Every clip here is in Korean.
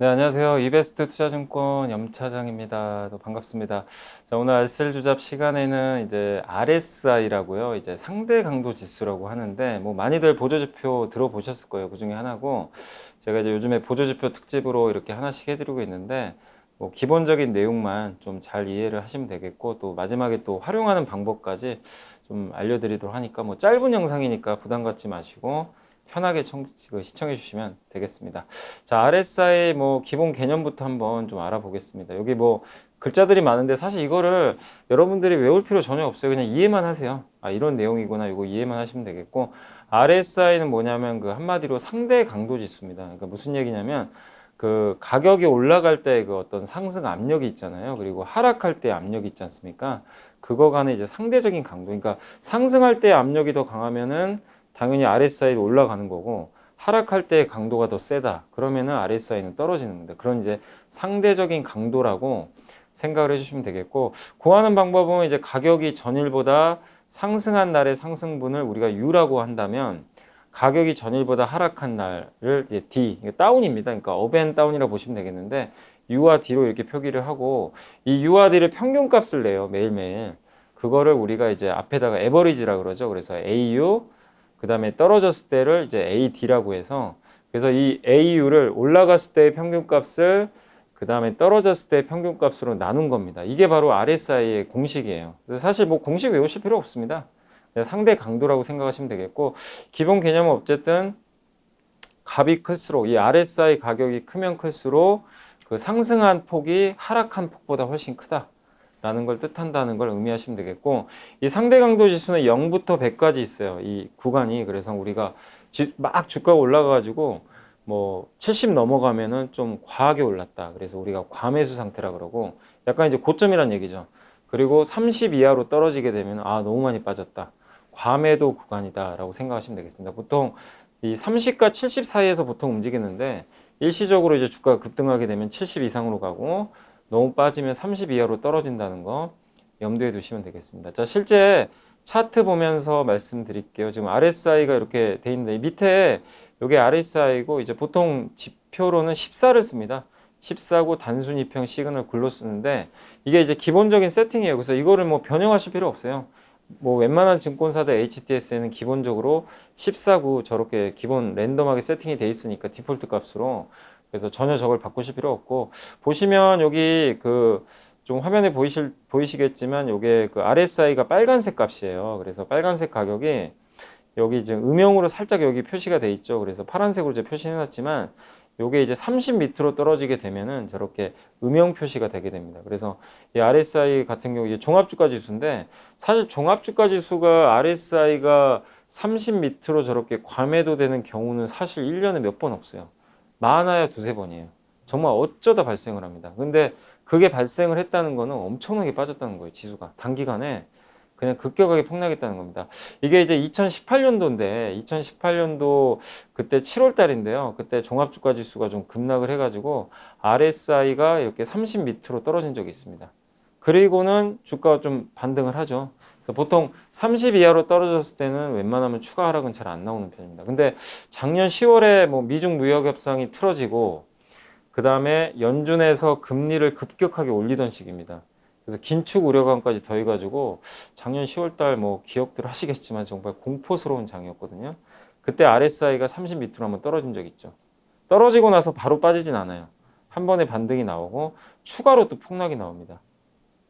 네, 안녕하세요. 이베스트 투자증권 염차장입니다. 또 반갑습니다. 자, 오늘 알쓸 주잡 시간에는 이제 RSI라고요. 이제 상대 강도 지수라고 하는데 뭐 많이들 보조 지표 들어보셨을 거예요. 그 중에 하나고 제가 이제 요즘에 보조 지표 특집으로 이렇게 하나씩 해 드리고 있는데 뭐 기본적인 내용만 좀 잘 이해를 하시면 되겠고 또 마지막에 또 활용하는 방법까지 좀 알려 드리도록 하니까 뭐 짧은 영상이니까 부담 갖지 마시고 편하게 청, 그 시청해 주시면 되겠습니다. 자, RSI 뭐 기본 개념부터 한번 좀 알아보겠습니다. 여기 뭐 글자들이 많은데 사실 이거를 여러분들이 외울 필요 전혀 없어요. 그냥 이해만 하세요. 아, 이런 내용이구나. 이거 이해만 하시면 되겠고 RSI는 뭐냐면 그 한마디로 상대 강도 지수입니다. 그러니까 무슨 얘기냐면 그 가격이 올라갈 때 그 어떤 상승 압력이 있잖아요. 그리고 하락할 때 압력이 있지 않습니까? 그거 간의 이제 상대적인 강도. 그러니까 상승할 때 압력이 더 강하면은 당연히 RSI도 올라가는 거고 하락할 때 강도가 더 세다. 그러면은 RSI는 떨어지는 겁니다. 그런 이제 상대적인 강도라고 생각을 해주시면 되겠고 구하는 방법은 이제 가격이 전일보다 상승한 날의 상승분을 우리가 U라고 한다면 가격이 전일보다 하락한 날을 이제 D, 다운입니다. 그러니까 업앤 다운이라고 보시면 되겠는데 U와 D로 이렇게 표기를 하고 이 U와 D를 평균값을 내요 매일매일. 그거를 우리가 이제 앞에다가 에버리지라 그러죠. 그래서 AU 그 다음에 떨어졌을 때를 이제 AD라고 해서 그래서 이 AU를 올라갔을 때의 평균값을 그 다음에 떨어졌을 때 평균값으로 나눈 겁니다. 이게 바로 RSI의 공식이에요. 사실 뭐 공식 외우실 필요 없습니다. 상대 강도라고 생각하시면 되겠고 기본 개념은 어쨌든 값이 클수록 이 RSI 가격이 크면 클수록 그 상승한 폭이 하락한 폭보다 훨씬 크다. 라는 걸 뜻한다는 걸 의미하시면 되겠고 이 상대 강도 지수는 0부터 100까지 있어요. 이 구간이 그래서 우리가 지, 막 주가가 올라가 가지고 뭐 70 넘어가면은 좀 과하게 올랐다. 그래서 우리가 과매수 상태라 그러고 약간 이제 고점이란 얘기죠. 그리고 30 이하로 떨어지게 되면 아 너무 많이 빠졌다. 과매도 구간이다라고 생각하시면 되겠습니다. 보통 이 30과 70 사이에서 보통 움직이는데 일시적으로 이제 주가가 급등하게 되면 70 이상으로 가고 너무 빠지면 30 이하로 떨어진다는 거 염두에 두시면 되겠습니다. 자, 실제 차트 보면서 말씀드릴게요. 지금 RSI가 이렇게 돼 있는데 밑에 이게 RSI고 이제 보통 지표로는 14를 씁니다. 14고 단순 이평 시그널 글로 쓰는데 이게 이제 기본적인 세팅이에요. 그래서 이거를 뭐 변형하실 필요 없어요. 뭐 웬만한 증권사들 HTS에는 기본적으로 14구 저렇게 기본 랜덤하게 세팅이 돼 있으니까 디폴트 값으로 그래서 전혀 저걸 바꾸실 필요 없고 보시면 여기 그 좀 화면에 보이실 보이시겠지만 요게 그 RSI가 빨간색 값이에요. 그래서 빨간색 가격이 여기 지금 음영으로 살짝 여기 표시가 돼 있죠. 그래서 파란색으로 이제 표시해 놨지만 요게 이제 30 밑으로 떨어지게 되면은 저렇게 음영 표시가 되게 됩니다. 그래서 이 RSI 같은 경우 이제 종합주가 지수인데 사실 종합주가 지수가 RSI가 30 밑으로 저렇게 과매도 되는 경우는 사실 1년에 몇 번 없어요. 많아야 두세 번이에요. 정말 어쩌다 발생을 합니다. 근데 그게 발생을 했다는 거는 엄청나게 빠졌다는 거예요. 지수가 단기간에 그냥 급격하게 폭락했다는 겁니다. 이게 이제 2018년도인데 2018년도 그때 7월 달인데요. 그때 종합 주가 지수가 좀 급락을 해 가지고 RSI가 이렇게 30 밑으로 떨어진 적이 있습니다. 그리고는 주가가 좀 반등을 하죠. 보통 30 이하로 떨어졌을 때는 웬만하면 추가 하락은 잘 안 나오는 편입니다. 근데 작년 10월에 뭐 미중 무역 협상이 틀어지고 그 다음에 연준에서 금리를 급격하게 올리던 시기입니다. 그래서 긴축 우려감까지 더해가지고 작년 10월달 뭐 기억들 하시겠지만 정말 공포스러운 장이었거든요. 그때 RSI가 30 밑으로 한번 떨어진 적 있죠. 떨어지고 나서 바로 빠지진 않아요. 한 번에 반등이 나오고 추가로 또 폭락이 나옵니다.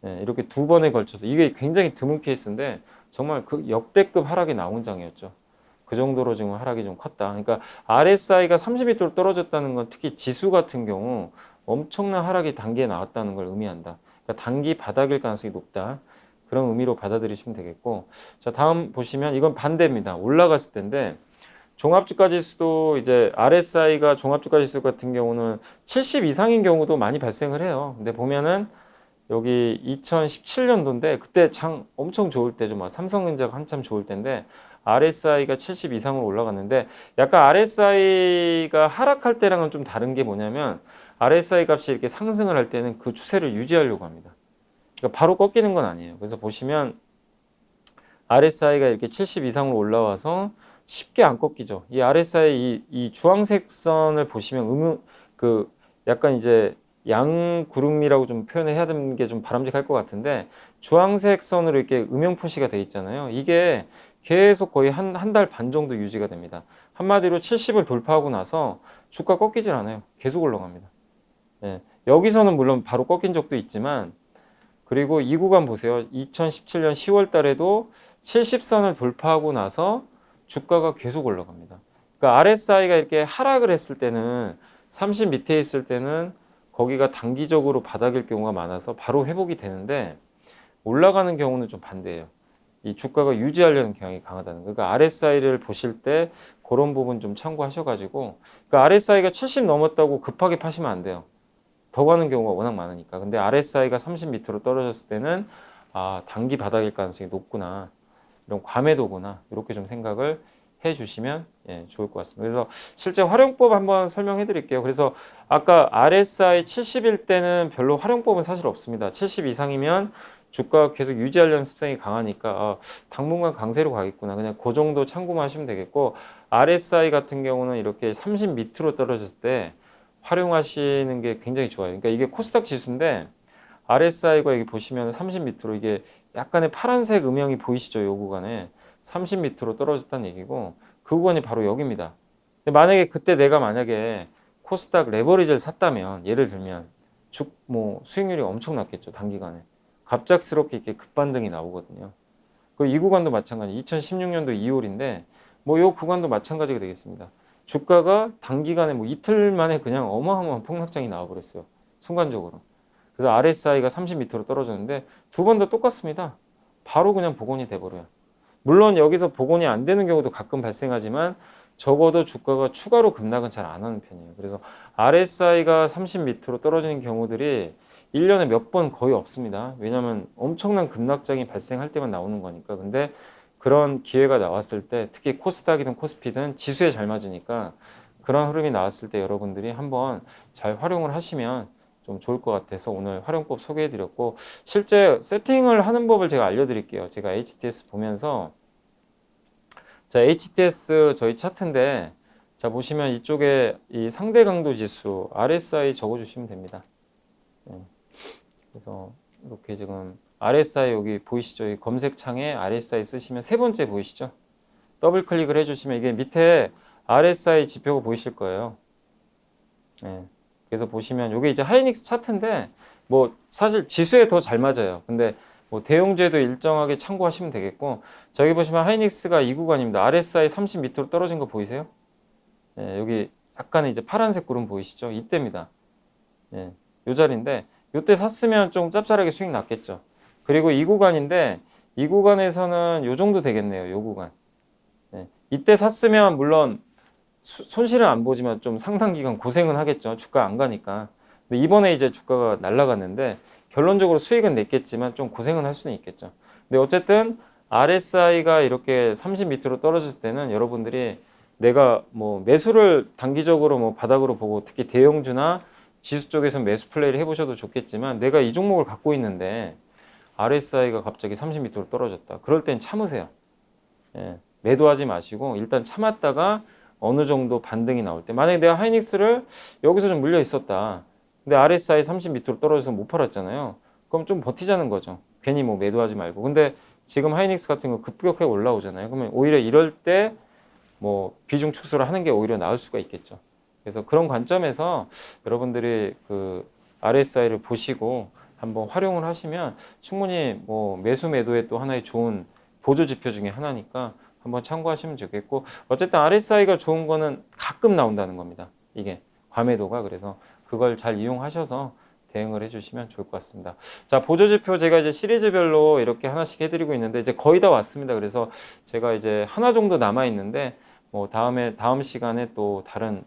네, 이렇게 두 번에 걸쳐서 이게 굉장히 드문 케이스인데 정말 그 역대급 하락이 나온 장이었죠. 그 정도로 지금 하락이 좀 컸다. 그러니까 RSI가 30m로 떨어졌다는 건 특히 지수 같은 경우 엄청난 하락이 단기에 나왔다는 걸 의미한다. 그러니까 단기 바닥일 가능성이 높다. 그런 의미로 받아들이시면 되겠고. 자, 다음 보시면 이건 반대입니다. 올라갔을 때인데 종합주가 지수도 이제 RSI가 종합주가 지수 같은 경우는 70 이상인 경우도 많이 발생을 해요. 근데 보면은 여기 2017년도인데 그때 장 엄청 좋을 때죠. 막 삼성전자가 한참 좋을 때인데 RSI가 70 이상으로 올라갔는데 약간 RSI가 하락할 때랑은 좀 다른 게 뭐냐면 RSI 값이 이렇게 상승을 할 때는 그 추세를 유지하려고 합니다. 그러니까 바로 꺾이는 건 아니에요. 그래서 보시면 RSI가 이렇게 70 이상으로 올라와서 쉽게 안 꺾이죠. 이 RSI 이, 이 주황색 선을 보시면 음, 그 약간 이제 양구름이라고 좀 표현을 해야 되는 게 좀 바람직할 것 같은데 주황색 선으로 이렇게 음영 표시가 돼 있잖아요. 이게 계속 거의 한 한 달 반 정도 유지가 됩니다. 한마디로 70을 돌파하고 나서 주가 꺾이질 않아요. 계속 올라갑니다. 예, 여기서는 물론 바로 꺾인 적도 있지만 그리고 이 구간 보세요. 2017년 10월 달에도 70선을 돌파하고 나서 주가가 계속 올라갑니다. 그러니까 RSI가 이렇게 하락을 했을 때는 30 밑에 있을 때는 거기가 단기적으로 바닥일 경우가 많아서 바로 회복이 되는데 올라가는 경우는 좀 반대예요. 이 주가가 유지하려는 경향이 강하다는 거. 그러니까 RSI를 보실 때 그런 부분 좀 참고하셔가지고 그러니까 RSI가 70 넘었다고 급하게 파시면 안 돼요. 더 가는 경우가 워낙 많으니까. 근데 RSI가 30 밑으로 떨어졌을 때는 아 단기 바닥일 가능성이 높구나. 이런 과매도구나. 이렇게 좀 생각을 해 주시면 예, 좋을 것 같습니다. 그래서 실제 활용법 한번 설명해 드릴게요. 그래서 아까 RSI 70일 때는 별로 활용법은 사실 없습니다. 70 이상이면 주가가 계속 유지하려는 습성이 강하니까 아, 당분간 강세로 가겠구나. 그냥 그 정도 참고만 하시면 되겠고 RSI 같은 경우는 이렇게 30 밑으로 떨어졌을 때 활용하시는 게 굉장히 좋아요. 그러니까 이게 코스닥 지수인데 RSI가 여기 보시면 30 밑으로 이게 약간의 파란색 음영이 보이시죠? 요 구간에 30 밑으로 떨어졌다는 얘기고 그 구간이 바로 여기입니다. 만약에 그때 내가 만약에 코스닥 레버리지를 샀다면 예를 들면 쭉뭐 수익률이 엄청 났겠죠 단기간에 갑작스럽게 이렇게 급반등이 나오거든요. 그이 구간도 마찬가지. 2016년도 2월인데 뭐요 구간도 마찬가지가 되겠습니다. 주가가 단기간에 뭐 이틀 만에 그냥 어마어마한 폭락장이 나와버렸어요. 순간적으로. 그래서 RSI가 30 밑으로 떨어졌는데 두번다 똑같습니다. 바로 그냥 복원이 돼버려요. 물론 여기서 복원이 안 되는 경우도 가끔 발생하지만 적어도 주가가 추가로 급락은 잘 안 하는 편이에요. 그래서 RSI가 30 밑으로 떨어지는 경우들이 1년에 몇 번 거의 없습니다. 왜냐하면 엄청난 급락장이 발생할 때만 나오는 거니까. 근데 그런 기회가 나왔을 때 특히 코스닥이든 코스피든 지수에 잘 맞으니까 그런 흐름이 나왔을 때 여러분들이 한번 잘 활용을 하시면 좀 좋을 것 같아서 오늘 활용법 소개해 드렸고 실제 세팅을 하는 법을 제가 알려드릴게요. 제가 HTS 보면서 자 HTS 저희 차트인데 자 보시면 이쪽에 이 상대 강도 지수 RSI 적어주시면 됩니다. 네. 그래서 이렇게 지금 RSI 여기 보이시죠? 이 검색창에 RSI 쓰시면 세 번째 보이시죠? 더블 클릭을 해주시면 이게 밑에 RSI 지표가 보이실 거예요. 네. 그래서 보시면 이게 이제 하이닉스 차트인데 뭐 사실 지수에 더 잘 맞아요. 근데 뭐 대용제도 일정하게 참고하시면 되겠고 저기 보시면 하이닉스가 이 구간입니다. RSI 30 밑으로 떨어진 거 보이세요? 네, 여기 약간 이제 파란색 구름 보이시죠? 이때입니다. 네, 요 자리인데 요때 샀으면 좀 짭짤하게 수익 났겠죠. 그리고 이 구간인데 이 구간에서는 요 정도 되겠네요. 요 구간. 네. 이때 샀으면 물론 수, 손실은 안 보지만 좀 상당 기간 고생은 하겠죠. 주가 안 가니까. 근데 이번에 이제 주가가 날라갔는데 결론적으로 수익은 냈겠지만 좀 고생은 할 수는 있겠죠. 근데 어쨌든 RSI가 이렇게 30 밑으로 떨어졌을 때는 여러분들이 내가 뭐 매수를 단기적으로 뭐 바닥으로 보고 특히 대형주나 지수 쪽에서 매수 플레이를 해보셔도 좋겠지만 내가 이 종목을 갖고 있는데 RSI가 갑자기 30 밑으로 떨어졌다. 그럴 땐 참으세요. 예, 매도하지 마시고 일단 참았다가 어느 정도 반등이 나올 때 만약에 내가 하이닉스를 여기서 좀 물려 있었다. 근데 RSI 30 밑으로 떨어져서 못 팔았잖아요. 그럼 좀 버티자는 거죠. 괜히 뭐 매도하지 말고. 근데 지금 하이닉스 같은 거 급격하게 올라오잖아요. 그러면 오히려 이럴 때 뭐 비중 축소를 하는 게 오히려 나을 수가 있겠죠. 그래서 그런 관점에서 여러분들이 그 RSI를 보시고 한번 활용을 하시면 충분히 뭐 매수 매도의 또 하나의 좋은 보조 지표 중에 하나니까 한번 참고하시면 좋겠고 어쨌든 RSI가 좋은 거는 가끔 나온다는 겁니다. 이게 과매도가 그래서 그걸 잘 이용하셔서 대응을 해주시면 좋을 것 같습니다. 자 보조지표 제가 이제 시리즈별로 이렇게 하나씩 해드리고 있는데 이제 거의 다 왔습니다. 그래서 제가 이제 하나 정도 남아 있는데 뭐 다음에 다음 시간에 또 다른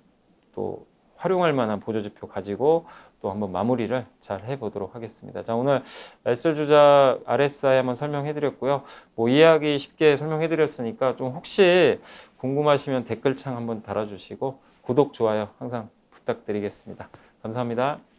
또 활용할 만한 보조지표 가지고 또 한번 마무리를 잘 해보도록 하겠습니다. 자 오늘 SL 주자 RSI 한번 설명해 드렸고요. 뭐 이해하기 쉽게 설명해 드렸으니까 좀 혹시 궁금하시면 댓글창 한번 달아주시고 구독 좋아요 항상 부탁드리겠습니다. 감사합니다.